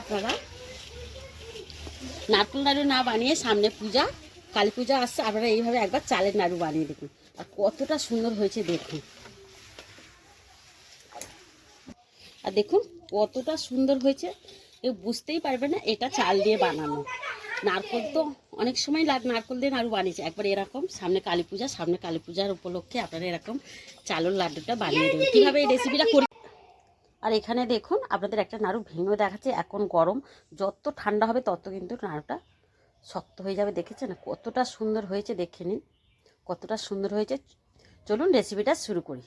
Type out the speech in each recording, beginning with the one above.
আপনারা? নারকেল নাড়ু না বানিয়ে সামনে পূজা, কালী পূজা আসছে, আপনারা এইভাবে একবার চালের নাড়ু বানিয়ে দেখুন। আর কতটা সুন্দর হয়েছে দেখুন। আর দেখুন, কতটা সুন্দর হয়েছে। কেউ বুঝতেই পারবে না এটা চাল দিয়ে বানানো। নারকল তো অনেক সময় নারকল দিয়ে নাড়ু বানিয়েছে। একবার এরকম সামনে কালী পূজা, সামনে কালী পূজার উপলক্ষে আপনারা এরকম চালের লাড্ডুটা বানিয়ে দেবেন। কীভাবে এই রেসিপিটা করি আর এখানে দেখুন, আপনাদের একটা নাড়ু ভেঙেও দেখাচ্ছে, এখন গরম। যত ঠান্ডা হবে, তত কিন্তু নাড়ুটা শক্ত হয়ে যাবে, দেখেছেন? কতটা সুন্দর হয়েছে, দেখে নিন। কতটা সুন্দর হয়েছে। চলুন রেসিপিটা শুরু করি।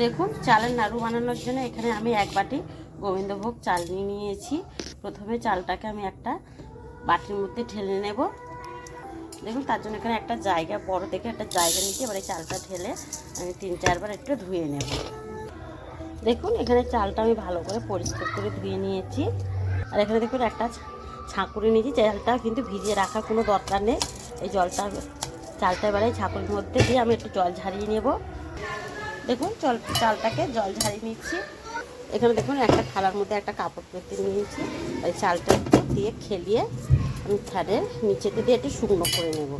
দেখুন, চালের নাড়ু বানানোর জন্য এখানে আমি এক বাটি গোবিন্দভোগ চাল নিয়ে নিয়েছি। প্রথমে চালটাকে আমি একটা বাটির মধ্যে ঢেলে নেব। দেখুন, তার জন্য এখানে একটা জায়গা, বড় দেখে একটা জায়গা নিচ্ছি এবার এই চালটা ঢেলে আমি তিন, চারবার একটু ধুয়ে নেব। দেখুন, এখানে চালটা আমি ভালো করে পরিষ্কার করে ধুয়ে নিয়েছি। আর এখানে দেখুন, একটা ছাঁকুড়ি নিয়েছি। চালটা কিন্তু ভিজিয়ে রাখার কোনো দরকার নেই। এই জলটা, চালটা এই ছাঁকুরির মধ্যে দিয়ে আমি একটু জল ঝারিয়ে নেব। দেখুন জল চালটাকে জল ঝারিয়ে নিচ্ছি। এখানে দেখুন, একটা থালার মধ্যে একটা কাপড় পেতে নিয়েছি। এই চালটা দিয়ে খেলিয়ে আমি ফ্যানের নিচেতে দিয়ে একটু শুকনো করে নেব।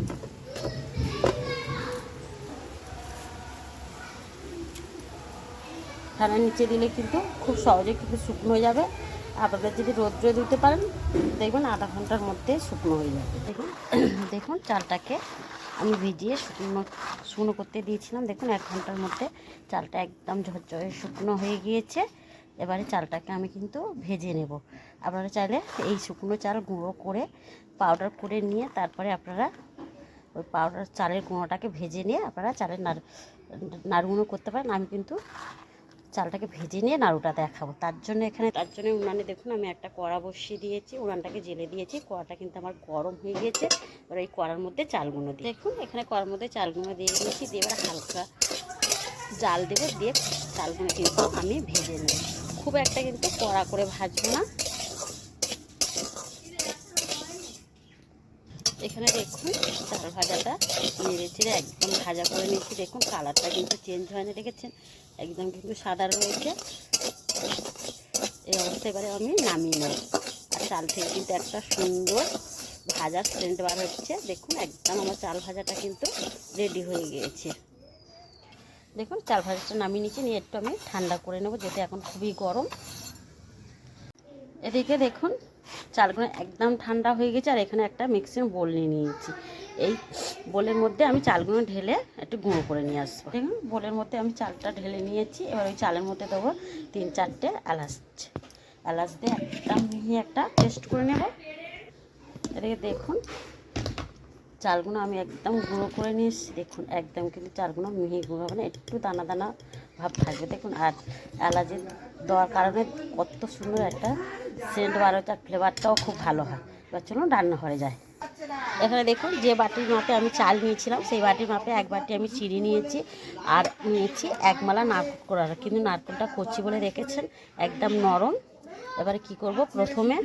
ফ্যানের নিচে দিলে কিন্তু খুব সহজে কিন্তু শুকনো হয়ে যাবে। আপনারা যদি রোদ্রে দিতে পারেন, দেখবেন আধা ঘণ্টার মধ্যে শুকনো হয়ে যাবে। দেখুন দেখুন চালটাকে আমি ভিজিয়ে শুকনো শুকনো করতে দিয়েছিলাম। দেখুন, এক ঘণ্টার মধ্যে চালটা একদম ঝরঝরে শুকনো হয়ে গিয়েছে। এবারে চালটাকে আমি কিন্তু ভেজে নেব। আপনারা চাইলে এই শুকনো চাল গুঁড়ো করে পাউডার করে নিয়ে তারপরে আপনারা ওই পাউডার চালের গুঁড়োটাকে ভেজে নিয়ে আপনারা চালের নাড়ু নাড়ুগুলো করতে পারেন। আমি কিন্তু চালটাকে ভেজে নিয়ে নাড়ুটা দেখাবো। তার জন্য এখানে, তার জন্য উনানে দেখুন আমি একটা কড়া বসিয়ে দিয়েছি, উনানটাকে জেলে দিয়েছি। কড়াটা কিন্তু আমার গরম হয়ে গিয়েছে। এবার এই কড়ার মধ্যে চালগুলো দিই। দেখুন, এখানে কড়ার মধ্যে চালগুলো দিয়ে দিয়েছি। দিয়ে এবার হালকা জাল দেবো। দিয়ে চালগুলো কিন্তু আমি ভেজে নেব। খুব একটা কিন্তু কড়া করে ভাজবো না। এখানে দেখুন চাল ভাজাটা নেড়ে চেড়ে একদম ভাজা করে নিয়েছি। দেখুন কালারটা কিন্তু চেঞ্জ হয়নি, দেখেছেন? একদম কিন্তু সাদা রয়েছে। এই অবস্থা এবারে আমি নামিয়ে নেব। আর চাল থেকে কিন্তু একটা সুন্দর ভাজার সেন্ট বার হচ্ছে। দেখুন, একদম আমার চাল ভাজাটা কিন্তু রেডি হয়ে গিয়েছে। দেখুন, চাল ভাজাটা নামিয়ে নিচ্ছি নিয়ে একটু আমি ঠান্ডা করে নেব যেটা এখন খুবই গরম। এদিকে দেখুন চালগুলো একদম ঠান্ডা হয়ে গেছে, আর এখানে একটা মিক্সিং বোল নিয়ে নিয়েছি। এই বোলের মধ্যে আমি চালগুলো ঢেলে একটু গুঁড়ো করে নিয়ে আসব। দেখুন বোলের মধ্যে আমি চালটা ঢেলে নিয়েছি, এবার ওই চালের মধ্যে দেবো তিন চারটে এলাচ। এলাচ দিয়ে একদম মিহি একটা টেস্ট করে নেব। এদিকে দেখুন, চালগুলো আমি একদম গুঁড়ো করে নিয়েছি দেখুন, একদম কিন্তু চালগুলো মিহি গুঁড়ো হবে না, একটু দানা দানা ভাব থাকবে। দেখুন, আর এলাচের দেওয়ার কারণে কত সুন্দর একটা সেন্ট বার হচ্ছে ফ্লেভারটাও খুব ভালো হয়। এবার চলুন রান্নাঘরে যায় এখানে দেখুন, যে বাটির মাপে আমি চাল নিয়েছিলাম, সেই বাটির মাপে এক বাটি আমি চিনি নিয়েছি আর নিয়েছি এক মালা নারকেল করার কিন্তু নারকেলটা কচি বলে রেখেছেন, একদম নরম। এবারে কি করব? প্রথমে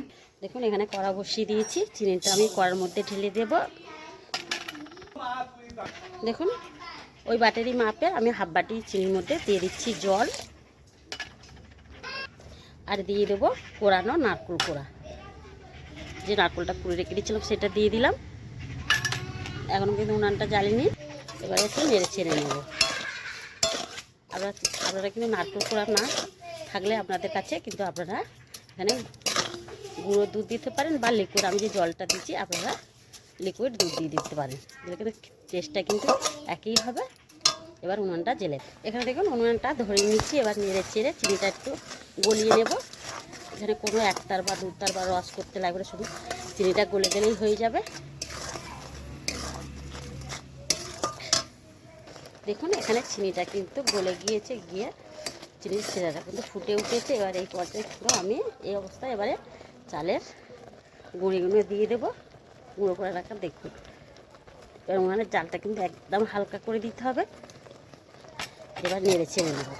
দেখুন, এখানে কড়া বসিয়ে দিয়েছি, চিনিটা আমি কড়ার মধ্যে ঢেলে দেব। দেখুন, ওই বাটিরই মাপে আমি হাফ বাটি চিনির মধ্যে দিয়ে দিচ্ছি জল। আর দিয়ে দেবো কোরানো নারকেল কোড়া। যে নারকেলটা কুড়ে রেখে দিয়েছিলাম, সেটা দিয়ে দিলাম। এখন কিন্তু উনানটা জ্বালিনি। এবারে একটু নেড়ে ছেড়ে নেব। আপনারা আপনারা কিন্তু নারকেল কোড়া না থাকলে আপনাদের কাছে কিন্তু আপনারা এখানে গুঁড়ো দুধ দিতে পারেন বা লিকুইড আমি যে জলটা দিচ্ছি আপনারা লিকুইড দুধ দিয়ে দিতে পারেন। দিলে কিন্তু টেস্টটা কিন্তু একই হবে। এবার উনুনটা জেলে এখানে দেখুন উনুনটা ধরে নিচ্ছি এবার নেড়ে চেড়ে চিনিটা একটু গলিয়ে নেব। এখানে কোনো একতার বা দুতার বা রস করতে লাগবে না, শুধু চিনিটা গলে গেলেই হয়ে যাবে। দেখুন এখানে চিনিটা কিন্তু গলে গিয়েছে গিয়ে চিনির শিরাটা কিন্তু ফুটে উঠেছে। এবার এই পর্যায়ে পুরো আমি এই অবস্থায় এবারে চালের গুঁড়িগুলো দিয়ে দেবো গুঁড়ো করে রাখা দেখুন। এবার উনানের চালটা কিন্তু একদম হালকা করে দিতে হবে। এবার নেড়ে ছেড়ে নেব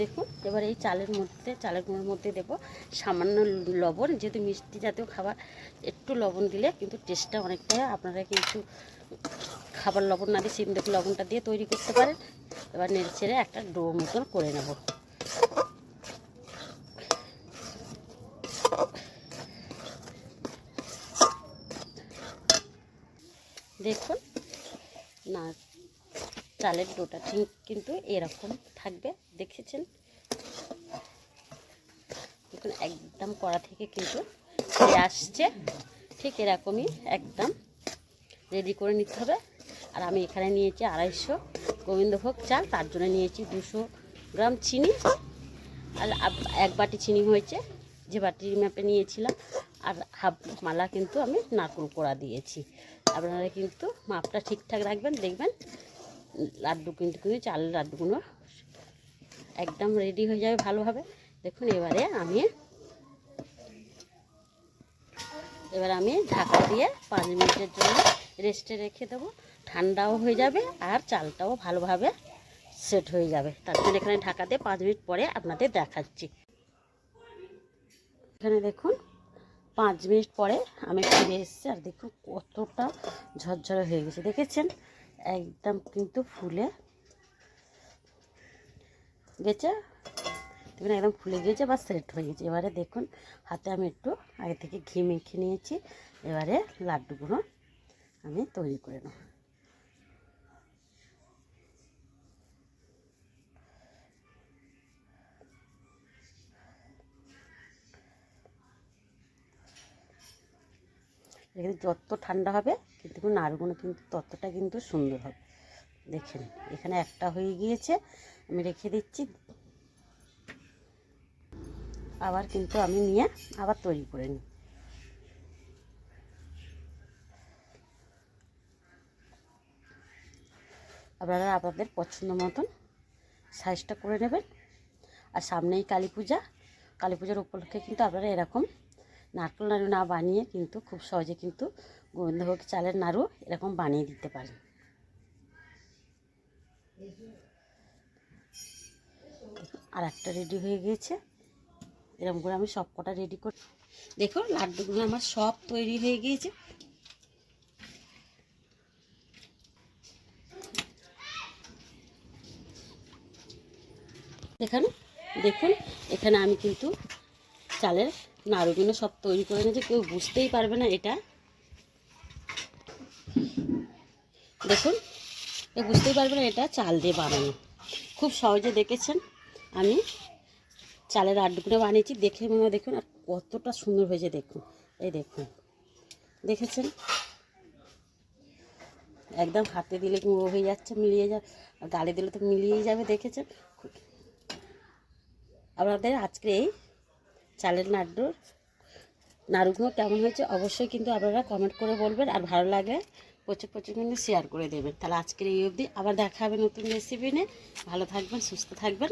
দেখুন, এবার এই চালের মধ্যে, চালের গুঁড়োর মধ্যে দেব সামান্য লবণ, যেহেতু মিষ্টি জাতীয় খাবার, একটু লবণ দিলে কিন্তু টেস্টটা অনেকটা। আপনারা কিন্তু খাবার লবণ না দিয়ে সিম লবণটা দিয়ে তৈরি করতে পারেন এবার নেড়ে ছেড়ে একটা ডো মতন করে নেব দেখুন। না, চালের ডোটা ঠিক কিন্তু এরকম থাকবে, দেখেছেন? দেখুন, একদম কড়া থেকে কিন্তু আসছে। ঠিক এরকমই একদম রেডি করে নিতে হবে। আর আমি এখানে নিয়েছি আড়াইশো গোবিন্দভোগ চাল, তার জন্য নিয়েছি দুশো গ্রাম চিনি। আর এক বাটি চিনি হয়েছে, যে বাটির ম্যাপে নিয়েছিলাম। আর হাফ মালা কিন্তু আমি নারকুল কোড়া দিয়েছি। আপনারা কিন্তু মাপটা ঠিকঠাক রাখবেন, দেখবেন লাড্ডু কিন্তু কিন্তু চালের লাড্ডুগুলো একদম রেডি হয়ে যাবে ভালোভাবে। দেখুন, এবারে আমি এবার আমি ঢাকা দিয়ে পাঁচ মিনিটের জন্য রেস্টে রেখে দেবো। ঠান্ডাও হয়ে যাবে আর চালটাও ভালোভাবে সেট হয়ে যাবে। তার জন্য এখানে ঢাকা দিয়ে পাঁচ মিনিট পরে আপনাদের দেখাচ্ছি। এখানে দেখুন পাঁচ মিনিট পরে আমি ফিরে এসেছি আর দেখুন কতটা ঝরঝরে হয়ে গেছে। দেখেছেন? একদম কিন্তু ফুলে গেছে। দেখুন, একদম ফুলে গিয়েছে বা সেট হয়ে গেছে। এবারে দেখুন, হাতে আমি একটু আগে থেকে ঘি মেখে নিয়েছি। এবারে লাড্ডুগুলো আমি তৈরি করে নেব। এখানে যত ঠান্ডা হবে, কিন্তু নাড়ুগুলো কিন্তু ততটা কিন্তু সুন্দর হবে। দেখেন, এখানে একটা হয়ে গিয়েছে, আমি রেখে দিচ্ছি। আবার কিন্তু আমি নিয়ে আবার তৈরি করে নিই। আপনারা আপনাদের পছন্দ মতন সাইজটা করে নেবেন। আর সামনেই কালী পূজা। কালী পূজার উপলক্ষে কিন্তু আপনারা এরকম নারকেল নাড়ু না বানিয়ে কিন্তু খুব সহজে কিন্তু গোবিন্দভোগ চালের নাড়ু এরকম বানিয়ে দিতে পারেন আর একটা রেডি হয়ে গিয়েছে। এরকম করে আমি সব কটা রেডি করি দেখো লাড্ডুগুলো আমার সব তৈরি হয়ে গিয়েছে। এখানে দেখুন, এখানে আমি কিন্তু চালের নাড়ুগুলো সব তৈরি করে নিয়েছি, কেউ বুঝতেই পারবে না এটা। দেখুন, কেউ বুঝতেই পারবে না এটা চাল দিয়ে বানানো। খুব সহজে দেখেছেন আমি। চালের আড্ডুগুলো বানিয়েছি, দেখে মনে দেখুন, আর কতটা সুন্দর হয়েছে দেখুন। এই দেখুন, দেখেছেন? একদম হাতে দিলে গুঁড়ো হয়ে যাচ্ছে, মিলিয়ে যা আর গালে দিলে তো মিলিয়েই যাবে, দেখেছেন? আপনাদের আজকে এই চালের নাড্ডুর নাড়ুগুলো কেমন হয়েছে অবশ্যই কিন্তু আপনারা কমেন্ট করে বলবেন আর ভালো লাগে প্রচুর প্রচুর কিন্তু শেয়ার করে দেবেন। তাহলে আজকের এই অবধি আবার দেখা হবে নতুন রেসিপি নিয়ে। ভালো থাকবেন, সুস্থ থাকবেন।